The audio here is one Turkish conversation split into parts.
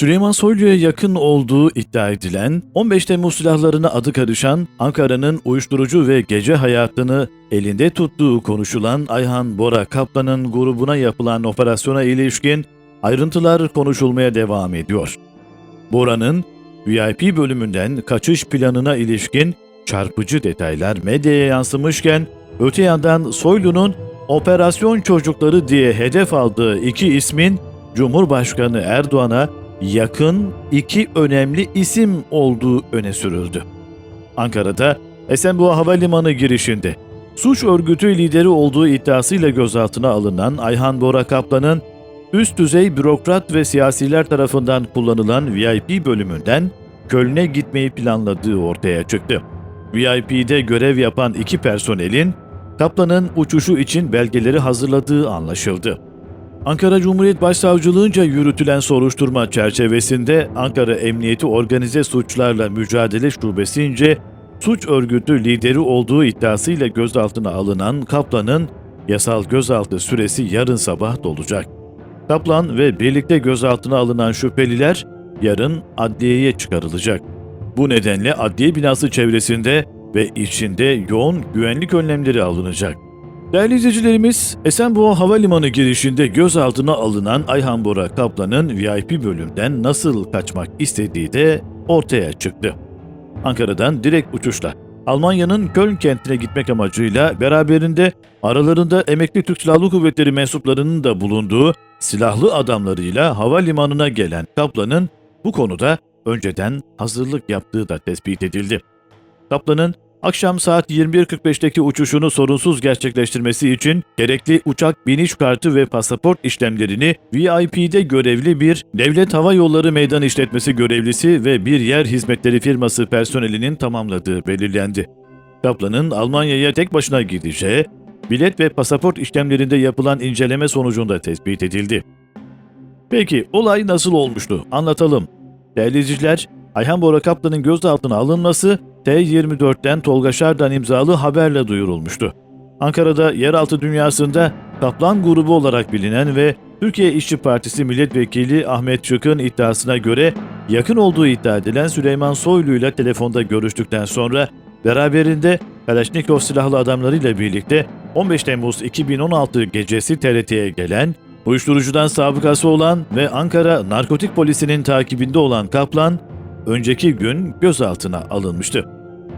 Süleyman Soylu'ya yakın olduğu iddia edilen, 15 Temmuz silahlarına adı karışan, Ankara'nın uyuşturucu ve gece hayatını elinde tuttuğu konuşulan Ayhan Bora Kaplan'ın grubuna yapılan operasyona ilişkin ayrıntılar konuşulmaya devam ediyor. Bora'nın VIP bölümünden kaçış planına ilişkin çarpıcı detaylar medyaya yansımışken, öte yandan Soylu'nun operasyon çocukları diye hedef aldığı iki ismin Cumhurbaşkanı Erdoğan'a yakın iki önemli isim olduğu öne sürüldü. Ankara'da Esenboğa Havalimanı girişinde suç örgütü lideri olduğu iddiasıyla gözaltına alınan Ayhan Bora Kaplan'ın üst düzey bürokrat ve siyasiler tarafından kullanılan VIP bölümünden Köln'e gitmeyi planladığı ortaya çıktı. VIP'de görev yapan iki personelin Kaplan'ın uçuşu için belgeleri hazırladığı anlaşıldı. Ankara Cumhuriyet Başsavcılığınca yürütülen soruşturma çerçevesinde Ankara Emniyeti Organize Suçlarla Mücadele Şubesince suç örgütü lideri olduğu iddiasıyla gözaltına alınan Kaplan'ın yasal gözaltı süresi yarın sabah dolacak. Kaplan ve birlikte gözaltına alınan şüpheliler yarın adliyeye çıkarılacak. Bu nedenle adliye binası çevresinde ve içinde yoğun güvenlik önlemleri alınacak. Değerli izleyicilerimiz, Esenboğa Havalimanı girişinde gözaltına alınan Ayhan Bora Kaplan'ın VIP bölümden nasıl kaçmak istediği de ortaya çıktı. Ankara'dan direkt uçuşla Almanya'nın Köln kentine gitmek amacıyla beraberinde aralarında emekli Türk Silahlı Kuvvetleri mensuplarının da bulunduğu silahlı adamlarıyla havalimanına gelen Kaplan'ın bu konuda önceden hazırlık yaptığı da tespit edildi. Kaplan'ın akşam saat 21.45'teki uçuşunu sorunsuz gerçekleştirmesi için gerekli uçak biniş kartı ve pasaport işlemlerini VIP'de görevli bir Devlet Hava Yolları Meydan İşletmesi görevlisi ve bir yer hizmetleri firması personelinin tamamladığı belirlendi. Kaplan'ın Almanya'ya tek başına gideceği, bilet ve pasaport işlemlerinde yapılan inceleme sonucunda tespit edildi. Peki olay nasıl olmuştu? Anlatalım. Değerli izleyiciler, Ayhan Bora Kaplan'ın gözaltına alınması T24'ten Tolga Şardan imzalı haberle duyurulmuştu. Ankara'da yeraltı dünyasında Kaplan grubu olarak bilinen ve Türkiye İşçi Partisi Milletvekili Ahmet Çık'ın iddiasına göre yakın olduğu iddia edilen Süleyman Soylu ile telefonda görüştükten sonra beraberinde Kalashnikov silahlı adamlarıyla birlikte 15 Temmuz 2016 gecesi TRT'ye gelen, uyuşturucudan sabıkası olan ve Ankara Narkotik Polisi'nin takibinde olan Kaplan, önceki gün gözaltına alınmıştı.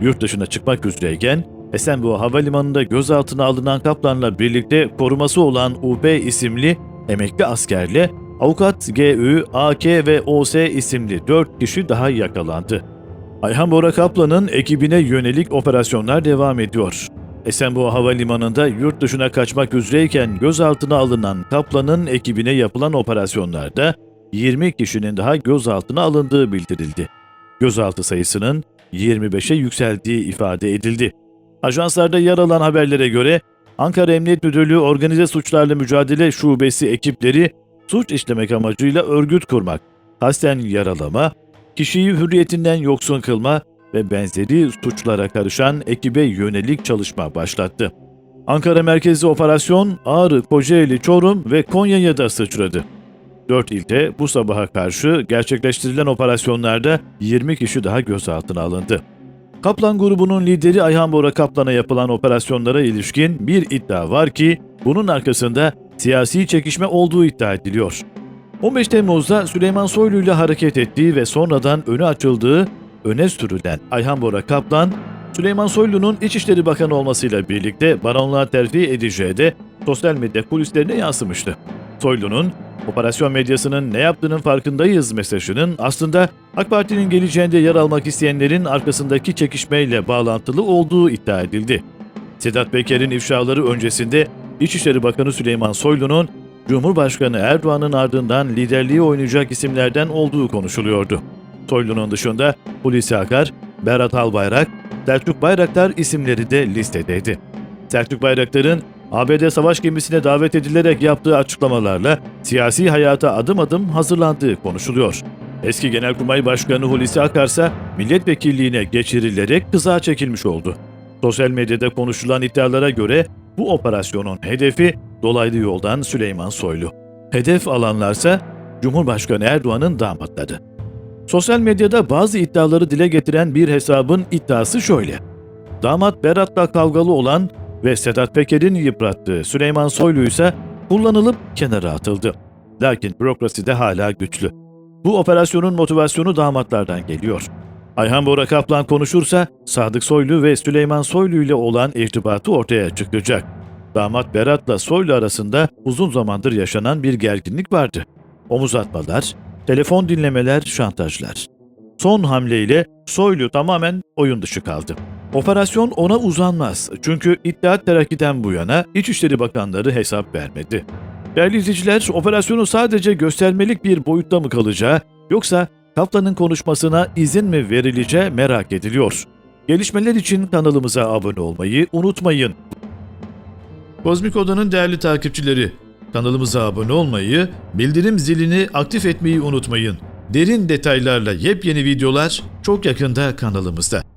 Yurt dışına çıkmak üzereyken Esenboğa Havalimanı'nda gözaltına alınan Kaplan'la birlikte koruması olan UP isimli emekli askerle avukat GÜ, AK ve OS isimli 4 kişi daha yakalandı. Ayhan Bora Kaplan'ın ekibine yönelik operasyonlar devam ediyor. Esenboğa Havalimanı'nda yurt dışına kaçmak üzereyken gözaltına alınan Kaplan'ın ekibine yapılan operasyonlarda 20 kişinin daha gözaltına alındığı bildirildi. Gözaltı sayısının 25'e yükseldiği ifade edildi. Ajanslarda yer alan haberlere göre Ankara Emniyet Müdürlüğü Organize Suçlarla Mücadele Şubesi ekipleri suç işlemek amacıyla örgüt kurmak, kasten yaralama, kişiyi hürriyetinden yoksun kılma ve benzeri suçlara karışan ekibe yönelik çalışma başlattı. Ankara merkezli operasyon Ağrı, Kocaeli, Çorum ve Konya'ya da sıçradı. 4 ilde bu sabaha karşı gerçekleştirilen operasyonlarda 20 kişi daha gözaltına alındı. Kaplan grubunun lideri Ayhan Bora Kaplan'a yapılan operasyonlara ilişkin bir iddia var ki bunun arkasında siyasi çekişme olduğu iddia ediliyor. 15 Temmuz'da Süleyman Soylu ile hareket ettiği ve sonradan önü açıldığı öne sürülen Ayhan Bora Kaplan, Süleyman Soylu'nun İçişleri Bakanı olmasıyla birlikte baronluğa terfi edeceği de sosyal medya kulislerine yansımıştı. Soylu'nun operasyon medyasının ne yaptığının farkındayız mesajının aslında AK Parti'nin geleceğinde yer almak isteyenlerin arkasındaki çekişmeyle bağlantılı olduğu iddia edildi. Sedat Peker'in ifşaları öncesinde İçişleri Bakanı Süleyman Soylu'nun Cumhurbaşkanı Erdoğan'ın ardından liderliği oynayacak isimlerden olduğu konuşuluyordu. Soylu'nun dışında Hulusi Akar, Berat Albayrak, Selçuk Bayraktar isimleri de listedeydi. Selçuk Bayraktar'ın ABD savaş gemisine davet edilerek yaptığı açıklamalarla siyasi hayata adım adım hazırlandığı konuşuluyor. Eski Genelkurmay Başkanı Hulusi Akar ise milletvekilliğine geçirilerek kıza çekilmiş oldu. Sosyal medyada konuşulan iddialara göre bu operasyonun hedefi dolaylı yoldan Süleyman Soylu. Hedef alanlarsa Cumhurbaşkanı Erdoğan'ın damatları. Sosyal medyada bazı iddiaları dile getiren bir hesabın iddiası şöyle. Damat Berat'la kavgalı olan ve Sedat Peker'in yıprattığı Süleyman Soylu ise kullanılıp kenara atıldı. Lakin bürokraside hala güçlü. Bu operasyonun motivasyonu damatlardan geliyor. Ayhan Bora Kaplan konuşursa Sadık Soylu ve Süleyman Soylu ile olan irtibatı ortaya çıkacak. Damat Berat'la Soylu arasında uzun zamandır yaşanan bir gerginlik vardı. Omuz atmalar, telefon dinlemeler, şantajlar. Son hamleyle Soylu tamamen oyun dışı kaldı. Operasyon ona uzanmaz çünkü İttihat Terakki'den bu yana İçişleri Bakanları hesap vermedi. Değerli izleyiciler, operasyonu sadece göstermelik bir boyutta mı kalacağı yoksa Kaplan'ın konuşmasına izin mi verileceği merak ediliyor. Gelişmeler için kanalımıza abone olmayı unutmayın. Kozmik Oda'nın değerli takipçileri, kanalımıza abone olmayı, bildirim zilini aktif etmeyi unutmayın. Derin detaylarla yepyeni videolar çok yakında kanalımızda.